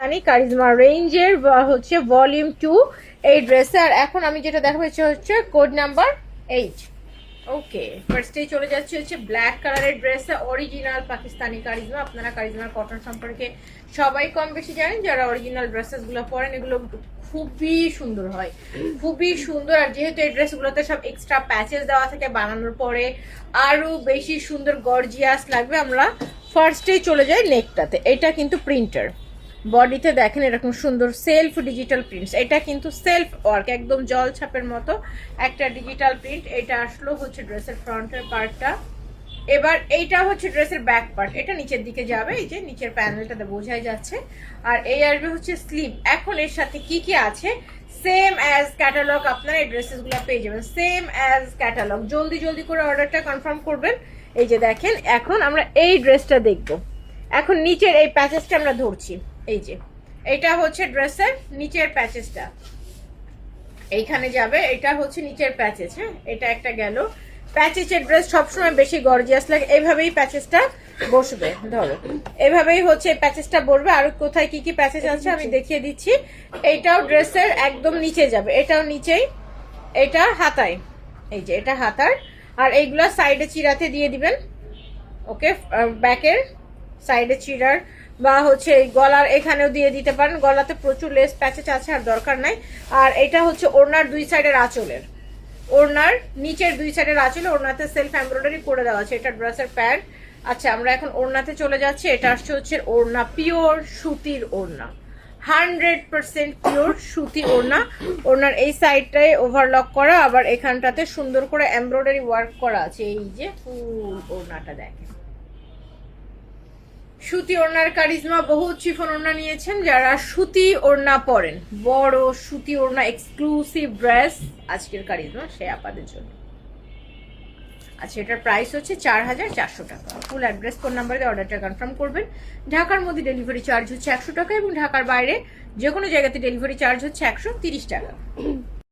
Pakistani charisma রেঞ্জের হচ্ছে volume two এই ড্রেসে আর এখন আমি যেটা দেখাবো হচ্ছে হচ্ছে কোড নাম্বার এইট ওকে ফার্স্টেই চলে যাচ্ছে হচ্ছে ব্ল্যাক কালারের ড্রেসে অরিজিনাল পাকিস্তানি কারিজমা। আপনারা কারিজমার কটন সম্পর্কে সবাই কম বেশি জানেন, যারা অরিজিনাল ড্রেসেসগুলো পরেন, এগুলো খুবই সুন্দর হয়। খুবই সুন্দর। আর যেহেতু এই ড্রেসগুলোতে সব এক্সট্রা প্যাচেস দেওয়া থাকে বানানোর পরে আরও বেশি সুন্দর গর্জিয়াস লাগবে, আমরা ফার্স্টেই চলে যাই নেকটাতে এটা কিন্তু প্রিন্টার বডিতে দেখেন এরকম সুন্দর সেলফ ডিজিটাল প্রিন্টস এটা কিন্তু সেলফ ওয়ার্ক একদম জল ছাপের মতো একটা ডিজিটাল প্রিন্ট এটা আসলো হচ্ছে ড্রেসের ফ্রন্টের পার্টটা এবার এইটা হচ্ছে ড্রেসের ব্যাক পার্ট এটা নিচের দিকে যাবে, এই যে নিচের প্যানেলটাতে বোঝাই যাচ্ছে। আর এই আসবে হচ্ছে স্লিভ এখন এর সাথে কি কি আছে? সেম অ্যাজ ক্যাটালগ আপনারা এই ড্রেসেসগুলো পেয়ে যাবেন। সেম অ্যাজ ক্যাটালগ জলদি জলদি করে অর্ডারটা কনফার্ম করবেন। এই যে দেখেন, এখন আমরা এই ড্রেসটা দেখব। এখন নিচের এই প্যাচেসটা আমরা ধরছি। এই যে, এটা হচ্ছে ড্রেসের নিচের প্যাচেসটা। এইখানে যাবে, এটা হচ্ছে নিচের প্যাচেস হ্যাঁ? এটা একটা গেল। প্যাচেসের ড্রেস সবসময় বেশি গর্জিয়াস লাগে এইভাবেই প্যাচেসটা বসবে, ধরো। এভাবেই হচ্ছে প্যাচেসটা বসবে। আর কোথায় কি কি প্যাচেস আছে আমি দেখিয়ে দিচ্ছি। এইটাও ড্রেসের একদম নিচে যাবে, এটাও নিচেই, এটা হাতায়। এই যে, এটা হাতার। আর এইগুলা সাইডে চিরাতে দিয়ে দিবেন। ওকে ব্যাকের সাইডে চিরার বা হচ্ছে গলার এখানেও দিয়ে দিতে পারেন। গলাতে প্রচুর লেস প্যাচেস আছে, আর দরকার নাই। আর এটা হচ্ছে ওড়নার দুই সাইডের আঁচলের। ওড়নার নিচের দুই সাইডের আঁচলে ওড়নাতে সেলফ এমব্রয়ডারি করে দেওয়া আছে। এটা ড্রেসের প্যান্ট। আচ্ছা আমরা এখন ওড়নাতে চলে যাচ্ছি। এটা আসছে হচ্ছে ওড়না পিওর সুতির ওড়না। হান্ড্রেড পার্সেন্ট পিওর সুতি ওড়না। ওড়নার এই সাইডটায় ওভারলক করা। আবার এখানটাতে সুন্দর করে এমব্রয়ডারি ওয়ার্ক করা আছে। এই যে ফুল ওড়নাটা দেখেন। সুতি ওড়নার কারিজমা, বহু চিফন ওড়না নিয়েছেন যারা সুতি ওড়না পরেন। বড় সুতি ওড়না এক্সক্লুসিভ ড্রেস আজকের কারিজমা, সে আপাদের জন্য। আচ্ছা এটার প্রাইস হচ্ছে চার হাজার চারশো টাকা। ফুল অ্যাড্রেস ফোন নাম্বারে অর্ডারটা কনফার্ম করবেন। ঢাকার মধ্যে ডেলিভারি চার্জ হচ্ছে একশো টাকা এবং ঢাকার বাইরে যে কোনো জায়গাতে ডেলিভারি চার্জ হচ্ছে একশো তিরিশ টাকা।